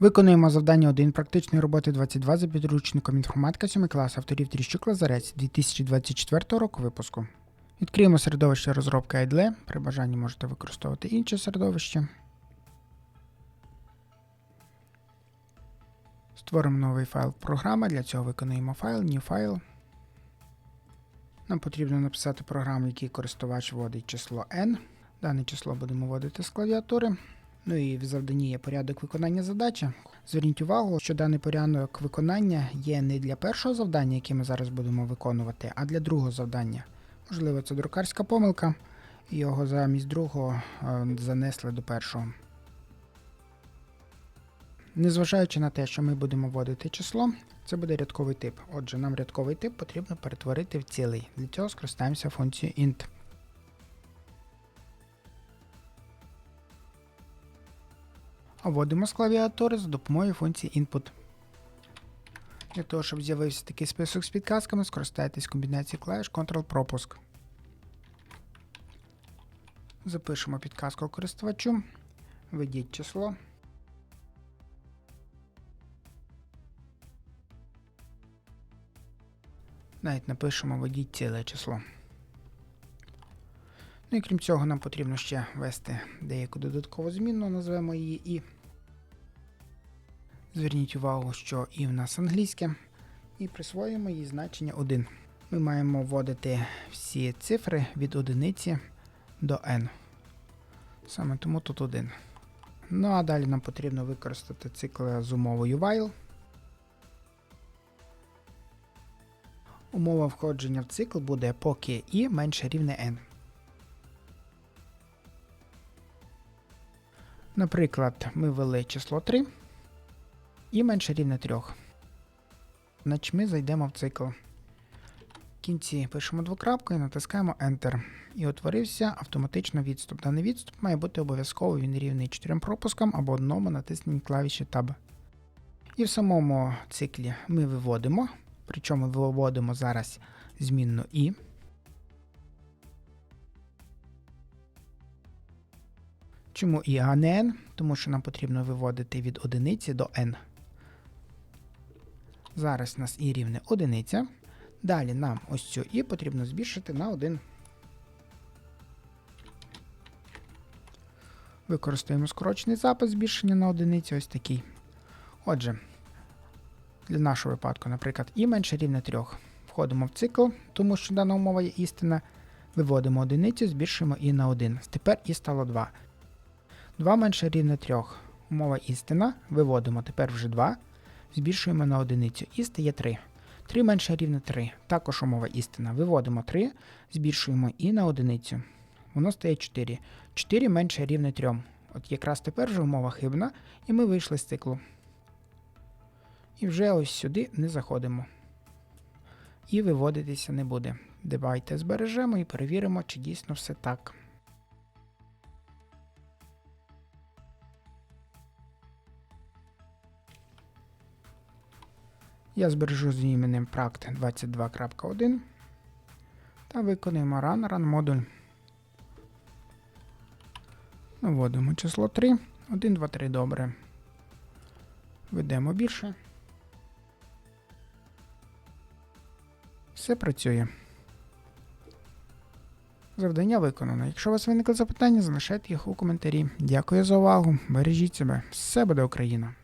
Виконуємо завдання 1 практичної роботи 22 за підручником інформатика 7 клас авторів Тріщук Лазарець 2024 року випуску. Відкриємо середовище розробки IDLE. При бажанні можете використовувати інше середовище. Створимо новий файл програма. Для цього виконуємо файл, new file. Нам потрібно написати програму, в якій користувач вводить число n. Дане число будемо вводити з клавіатури. Ну і в завданні є порядок виконання задачі. Зверніть увагу, що даний порядок виконання є не для першого завдання, яке ми зараз будемо виконувати, а для другого завдання. Можливо, це друкарська помилка, його замість другого е, занесли до першого. Незважаючи на те, що ми будемо вводити число, це буде рядковий тип. Отже, нам рядковий тип потрібно перетворити в цілий. Для цього скористаємося функцією int. Вводимо з клавіатури за допомогою функції input. Для того, щоб з'явився такий список з підказками, скористайтесь комбінацією клавіш Ctrl-пропуск. Запишемо підказку користувачу. Введіть число. Навіть напишемо введіть ціле число. Ну і крім цього, нам потрібно ще ввести деяку додаткову зміну, назвемо її і. Зверніть увагу, що і в нас англійське, і присвоїмо їй значення 1. Ми маємо вводити всі цифри від одиниці до n. Саме тому тут 1. Ну а далі нам потрібно використати цикл з умовою while. Умова входження в цикл буде поки і менше рівне n. Наприклад, ми ввели число 3 і менше рівне 3. Значить ми зайдемо в цикл. В кінці пишемо двокрапку і натискаємо Enter. І утворився автоматично відступ. Даний відступ має бути обов'язково він рівний 4 пропускам або одному натисненні клавіші Tab. І в самому циклі ми виводимо, причому виводимо зараз змінну і. Чому і а не n? Тому що нам потрібно виводити від одиниці до n. Зараз у нас і рівне одиниця. Далі нам ось цю і потрібно збільшити на 1. Використаємо скорочений запис збільшення на одиницю ось такий. Отже, для нашого випадку, наприклад, і менше рівне 3. Входимо в цикл, тому що дана умова є істина. Виводимо одиницю, збільшуємо і на 1. Тепер і стало 2. 2 менше рівне 3. Умова істина. Виводимо тепер вже 2. Збільшуємо на одиницю і стає 3. 3 менше рівне 3. Також умова істина. Виводимо 3, збільшуємо і на одиницю. Воно стає 4. 4 менше рівне 3. От якраз тепер вже умова хибна, і ми вийшли з циклу. І вже ось сюди не заходимо. І виводитися не буде. Давайте збережемо і перевіримо, чи дійсно все так. Я збережу з іменем Pract 22.1 та виконуємо run run модуль. Вводимо число 3. 1, 2, 3, добре. Ведемо більше. Все працює. Завдання виконано. Якщо у вас виникли запитання, залишайте їх у коментарі. Дякую за увагу. Бережіть себе. Все буде Україна!